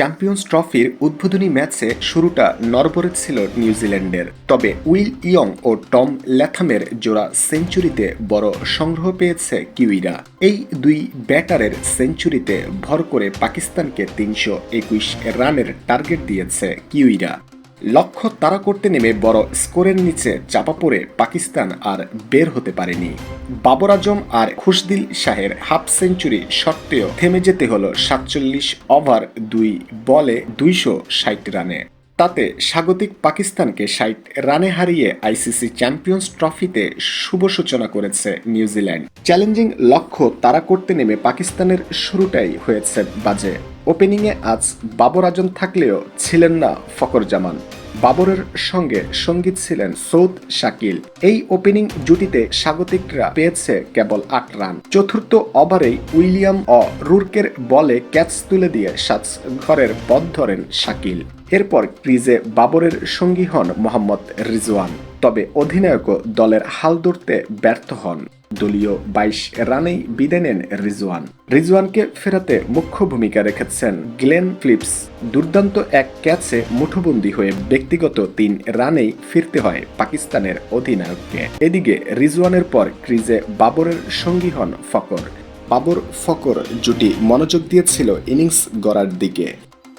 Champions ট্রফির উদ্বোধনী ম্যাচে শুরুটা নরবরে ছিল নিউজিল্যান্ডের। তবে উইল ইয়ং ও টম ল্যাথামের জোড়া সেঞ্চুরিতে বড় সংগ্রহ পেয়েছে কিউইরা। এই দুই ব্যাটারের সেঞ্চুরিতে ভর করে পাকিস্তানকে তিনশো একুশ রানের টার্গেট দিয়েছে কিউইরা। লক্ষ্য তাড়া করতে নেমে বড় স্কোরের নিচে চাপা পড়ে পাকিস্তান আর বের হতে পারেনি। বাবর আজম আর খুশদিল শাহের হাফ সেঞ্চুরি সত্ত্বেও থেমে যেতে হলো সাতচল্লিশ ওভার দুই বলে দুইশো ষাট রানে। তাতে স্বাগতিক পাকিস্তানকে ষাট রানে হারিয়ে আইসিসি চ্যাম্পিয়ন্স ট্রফিতে শুভ সূচনা করেছে নিউজিল্যান্ড চ্যালেঞ্জিং লক্ষ্য তারা করতে নেমে পাকিস্তানের শুরুটাই হয়েছে বাজে। ওপেনিংয়ে আজ বাবর আজম থাকলেও ছিলেন না ফকর জামান বাবরের সঙ্গে সংগীত ছিলেন সৌদ শাকিল। এই ওপেনিং জুটিতে স্বাগতিকরা পেয়েছে কেবল আট রান। চতুর্থ ওভারেই উইলিয়াম অ রুর্কের বলে ক্যাচ তুলে দিয়ে সাত ঘরের পথ ধরেন শাকিল। এরপর ক্রিজে বাবরের সঙ্গী হন মোহাম্মদ রিজওয়ান। তবে অধিনায়কও দলের হাল ধরতে ব্যর্থ হন। দলীয় বাইশ রানেই বিদায় নেন রিজওয়ান। রিজওয়ানকে ফেরাতে মুখ্য ভূমিকা রেখেছেন গ্লেন ফ্লিপস। দুর্দান্ত এক ক্যাচে মুঠোবন্দী হয়ে ব্যক্তিগত তিন রানেই ফিরতে হয় পাকিস্তানের অধিনায়ককে। এদিকে রিজওয়ানের পর ক্রিজে বাবরের সঙ্গী হন ফকর। বাবর ফকর জুটি মনোযোগ দিয়েছিল ইনিংস গড়ার দিকে।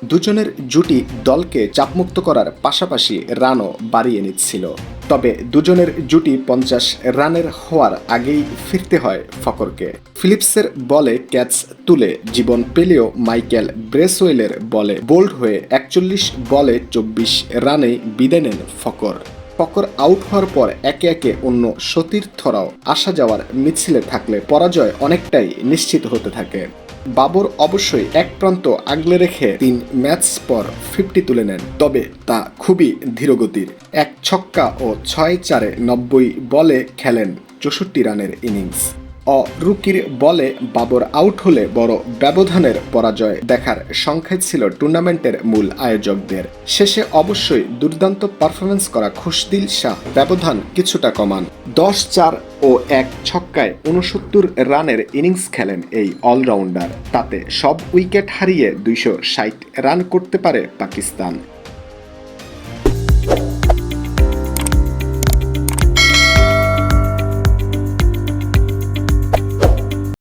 দুজনের জুটি দলকে চাপমুক্ত করার পাশাপাশি রানও বাড়িয়ে নিচ্ছিল। তবে দুজনের জুটি পঞ্চাশ রানের হওয়ার আগেই ফিরতে হয় ফকরকে। ফিলিপসের বলে ক্যাচ তুলে জীবন পেলেও মাইকেল ব্রেসওয়েলের বলে বোল্ড হয়ে একচল্লিশ বলে চব্বিশ রানে বিদায় নেন ফকর। ফকর আউট হওয়ার পর একে একে অন্য সতীর্থরাও আসা যাওয়ার মিছিলে থাকলে পরাজয় অনেকটাই নিশ্চিত হতে থাকে। বাবর অবশ্যই এক প্রান্ত আগলে রেখে তিন ম্যাচ পর ফিফটি তুলে নেন, তবে তা খুবই ধীরগতির। এক ছক্কা ও ছয় চারে নব্বই বলে খেলেন চৌষট্টি রানের ইনিংস। অরুকির বলে বাবর আউট হলে বড় ব্যবধানের পরাজয় দেখার সংখ্যায় ছিল টুর্নামেন্টের মূল আয়োজকদের। শেষে অবশ্যই দুর্দান্ত পারফরমেন্স করা খুশদিল শাহ ব্যবধান কিছুটা কমান। দশ চার ও এক ছক্কায় উনসত্তর রানের ইনিংস খেলেন এই অলরাউন্ডার। তাতে সব উইকেট হারিয়ে দুইশো ষাট রান করতে পারে পাকিস্তান।